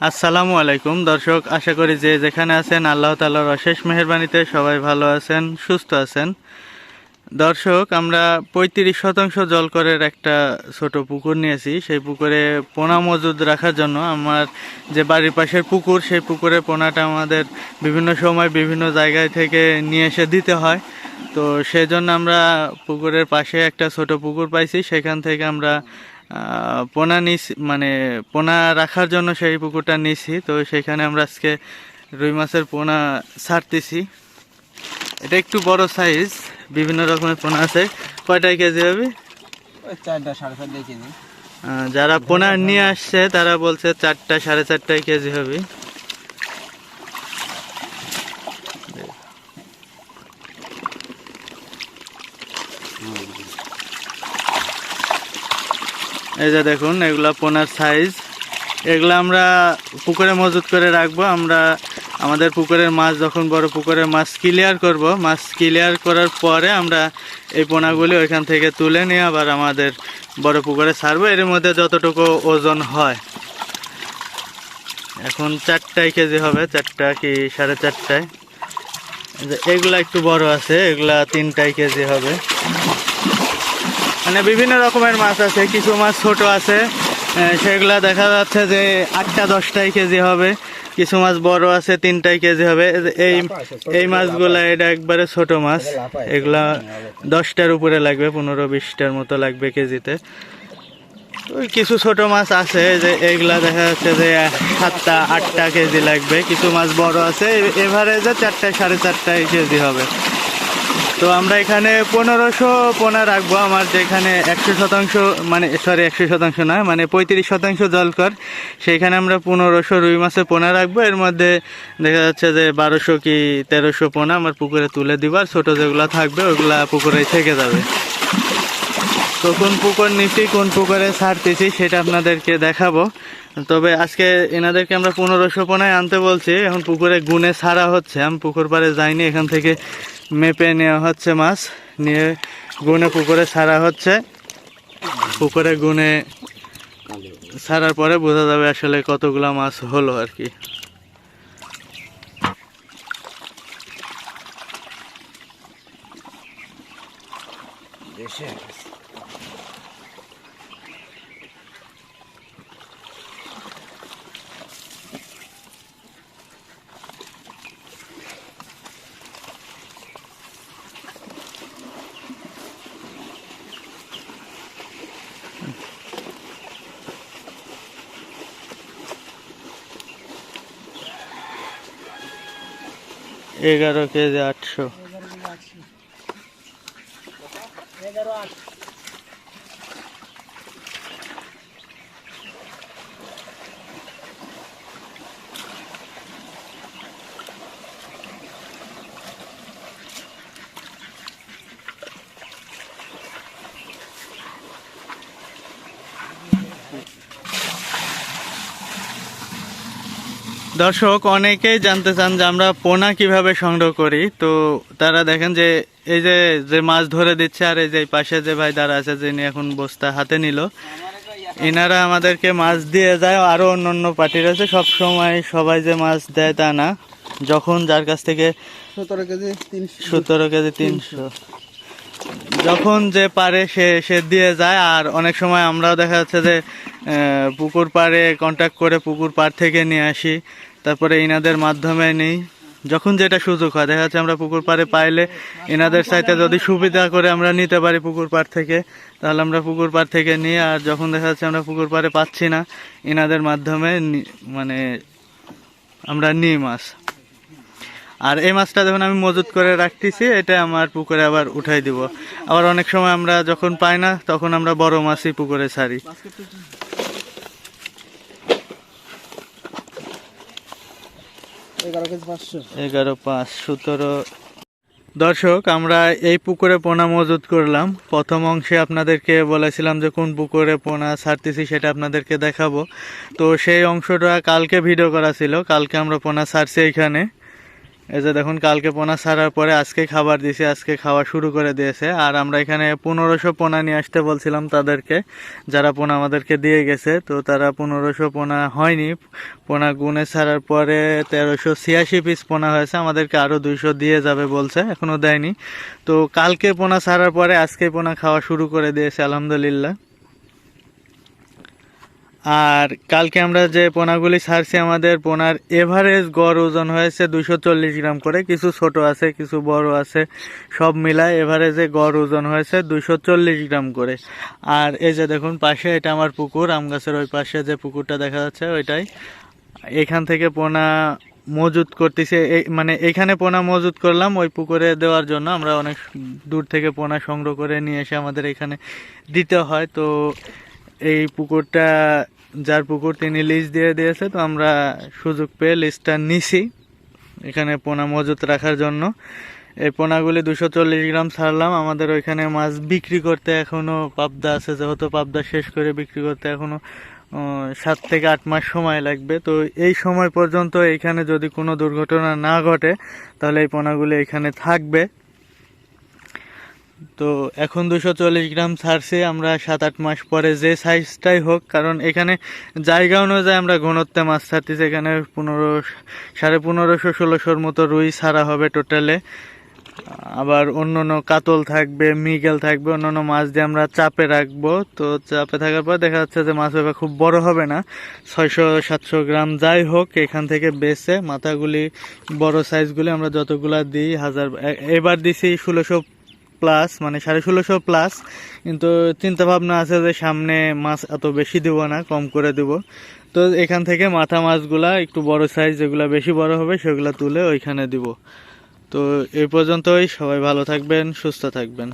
আসসালামু আলাইকুম। দর্শক, আশা করি যে যেখানে আছেন, আল্লাহ তালার অশেষ মেহরবানিতে সবাই ভালো আছেন, সুস্থ আছেন। দর্শক, আমরা পঁয়ত্রিশ শতাংশ জলকরের একটা ছোট পুকুর নিয়েছি। সেই পুকুরে পোনা মজুদ রাখার জন্য আমার যে বাড়ির পাশের পুকুর, সেই পুকুরে পোনাটা আমাদের বিভিন্ন সময় বিভিন্ন জায়গায় থেকে নিয়ে এসে দিতে হয়। তো সেই জন্য আমরা পুকুরের পাশে একটা ছোট পুকুর পাইছি। সেখান থেকে আমরা পোনা নিস মানে পোনা রাখার জন্য সেই পুকুরটা নিছি। তো সেখানে আমরা আজকে রুই মাছের পোনা ছাড়তেছি। এটা একটু বড় সাইজ বিভিন্ন রকমের পোনা আছে। কয়টাই কেজি হবে? চারটা সাড়ে চারটাই কেজি। যারা পোনা নিয়ে আসছে তারা বলছে চারটা সাড়ে চারটায় কেজি হবে। এই যে দেখুন, এগুলা পোনার সাইজ এগুলো আমরা পুকুরে মজুত করে রাখব। আমরা আমাদের পুকুরের মাছ, যখন বড় পুকুরের মাছ ক্লিয়ার করব, মাছ ক্লিয়ার করার পরে আমরা এই পোনাগুলি ওইখান থেকে তুলে নিয়ে আবার আমাদের বড় পুকুরে ছাড়বো এর মধ্যে যতটুকু ওজন হয়। এখন চারটায় কেজি হবে, চারটা কি সাড়ে চারটায়। এগুলা একটু বড় আছে, এগুলা তিনটায় কেজি হবে। মানে বিভিন্ন রকমের মাছ আছে কিছু মাছ ছোট আছে সেগুলা দেখা যাচ্ছে যে আটটা দশটাই কেজি হবে কিছু মাছ বড় আছে তিনটাই কেজি হবে। এই এই মাছগুলা এটা একবারে ছোট মাছ এগুলা দশটার উপরে লাগবে পনেরো বিশটার মতো লাগবে কেজিতে। ওই কিছু ছোট মাছ আছে যে এগুলা দেখা যাচ্ছে যে সাতটা আটটা কেজি লাগবে কিছু মাছ বড় আছে এভারেজে চারটা সাড়ে চারটায় কেজি হবে। তো আমরা এখানে পনেরোশো পোনা রাখব আমার যেখানে একশো শতাংশ মানে সরি একশো শতাংশ না মানে পঁয়ত্রিশ শতাংশ জলকর সেইখানে আমরা পনেরোশো রুই মাছের পোনা রাখব। এর মধ্যে দেখা যাচ্ছে যে বারোশো কি তেরোশো পোনা আমার পুকুরে তুলে দিব, আর ছোটো যেগুলো থাকবে ওগুলা পুকুরে থেকে যাবে। তো কোন পুকুর নিচ্ছি, কোন পুকুরে ছাড়তেছি সেটা আপনাদেরকে দেখাবো। তবে আজকে এনাদেরকে আমরা পনেরোশো পোনায় আনতে বলছি, এখন পুকুরে গুনে ছাড়া হচ্ছে, আমি পুকুর পাড়ে যাইনি, এখান থেকে মেপে নেওয়া হচ্ছে মাছ। নিয়ে গুনে পুকুরে ছাড়া হচ্ছে। পুকুরে গুনে ছাড়ার পরে বোঝা যাবে আসলে কতগুলো মাছ হলো আর কি। দেশে এগারো কেজি আটশো। দর্শক অনেকেই জানতে চান যে আমরা পোনা কীভাবে সংগ্রহ করি। তো তারা দেখেন যে এই যে যে মাছ ধরে দিচ্ছে আর এই যে পাশে যে ভাই দাঁড়া আছে যিনি এখন বস্তা হাতে নিল এনারা আমাদেরকে মাছ দিয়ে যায়। আরও অন্য অন্য পার্টি রয়েছে। সব সময় সবাই যে মাছ দেয় তা না। যখন যার কাছ থেকে সতেরো কেজি তিনশো। সতেরো কেজি তিনশো। যখন যে পারে সে সে দিয়ে যায়। আর অনেক সময় আমরাও দেখা যাচ্ছে যে পুকুর পাড়ে কন্ট্যাক্ট করে পুকুর পাড় থেকে নিয়ে আসি। তারপরে ইনাদের মাধ্যমে নিই। যখন যেটা সুযোগ হয়, দেখা যাচ্ছে আমরা পুকুর পাড়ে পাইলে এনাদের সাথে যদি সুবিধা করে আমরা নিতে পারি পুকুর পাড় থেকে, তাহলে আমরা পুকুর পাড় থেকে নিই আর যখন দেখা যাচ্ছে আমরা পুকুর পাড়ে পাচ্ছি না এনাদের মাধ্যমে মানে আমরা নিই মাছ। আর এই মাছটা যখন আমি মজুত করে রাখতেছি, এটা আমার পুকুরে আবার উঠাই দিব। আবার অনেক সময় আমরা যখন পাই না, তখন আমরা বড় মাছই পুকুরে ছাড়ি। এগারো পাঁচ, সতেরো। দর্শক, আমরা এই পুকুরে পোনা মজুদ করলাম। প্রথম অংশে আপনাদেরকে বলেছিলাম যে কোন পুকুরে পোনা ছাড়তেছি সেটা আপনাদেরকে দেখাবো। তো সেই অংশটা কালকে ভিডিও করা ছিল। কালকে আমরা পোনা ছাড়ছি এখানে। এই যে দেখুন, কালকে পোনা ছাড়ার পরে আজকে খাবার দিয়েছি আজকে খাওয়া শুরু করে দিয়েছে। আর আমরা এখানে পনেরোশো পোনা নিয়ে আসতে বলছিলাম তাদেরকে, যারা পোনা আমাদেরকে দিয়ে গেছে। তো তারা পনেরোশো পোনা হয়নি। পোনা গুনে ছাড়ার পরে তেরোশো ছিয়াশি পিস পোনা হয়েছে। আমাদেরকে আরও দুইশো দিয়ে যাবে বলছে এখনও দেয়নি। তো কালকে পোনা ছাড়ার পরে আজকে পোনা খাওয়া শুরু করে দিয়েছে, আলহামদুলিল্লাহ। আর কালকে আমরা যে পোনাগুলি ছাড়ছি, আমাদের পোনার এভারেজ গড় ওজন হয়েছে দুশো চল্লিশ গ্রাম করে। কিছু ছোট আছে, কিছু বড় আছে, সব মিলায় এভারেজে গড় ওজন হয়েছে দুশো চল্লিশ গ্রাম করে। আর এই যে দেখুন, পাশে এটা আমার পুকুর, আম গাছের ওই পাশে যে পুকুরটা দেখা যাচ্ছে, ওইটাই। এখান থেকে পোনা মজুত করতেছে মানে এখানে পোনা মজুত করলাম, ওই পুকুরে দেওয়ার জন্য। আমরা অনেক দূর থেকে পোনা সংগ্রহ করে নিয়ে এসে আমাদের এখানে দিতে হয়। তো এই পুকুরটা যার পুকুর তিনি লিজ দিয়ে দিয়েছে, তো আমরা সুযোগ পেয়ে লিজটা নিছি। এখানে পোনা মজুত রাখার জন্য। এই পোনাগুলি দুশো চল্লিশ গ্রাম ছাড়লাম। আমাদের ওইখানে মাছ বিক্রি করতে এখনও পাবদা আছে। যেহেতু পাবদা শেষ করে বিক্রি করতে এখনও সাত থেকে আট মাস সময় লাগবে। তো এই সময় পর্যন্ত এখানে যদি কোনো দুর্ঘটনা না ঘটে, তাহলে এই পোনাগুলি এখানে থাকবে। তো এখন দুশো চল্লিশ গ্রাম ছাড়ছি, আমরা সাত আট মাস পরে যে সাইজটাই হোক, কারণ এখানে জায়গা অনুযায়ী আমরা ঘনত্বে মাছ ছাড়তেছি, এখানে পনেরো, সাড়ে পনেরোশো, ষোলোশোর মতো রুই ছাড়া হবে টোটালে আবার অন্য অন্য কাতল থাকবে, মিগেল থাকবে, অন্যান্য মাছ দিয়ে আমরা চাপে রাখব। তো চাপে থাকার পর দেখা যাচ্ছে যে মাছ এবার খুব বড় হবে না। ছয়শো, সাতশো গ্রাম যাই হোক, এখান থেকে বেছে মাথাগুলি, বড় সাইজগুলি আমরা যতগুলা দিই, হাজার এবার দিছি ষোলোশো প্লাস মানে সাড়ে ষোলোশো প্লাস, কিন্তু চিন্তা ভাবনা আছে যে সামনে মাছ এত বেশি দেবো না, কম করে দেব। তো এখান থেকে মাথা মাছগুলা একটু বড় সাইজ যেগুলো বেশি বড় হবে সেগুলো তুলে ওইখানে দিব। তো এই পর্যন্তই, সবাই ভালো থাকবেন, সুস্থ থাকবেন।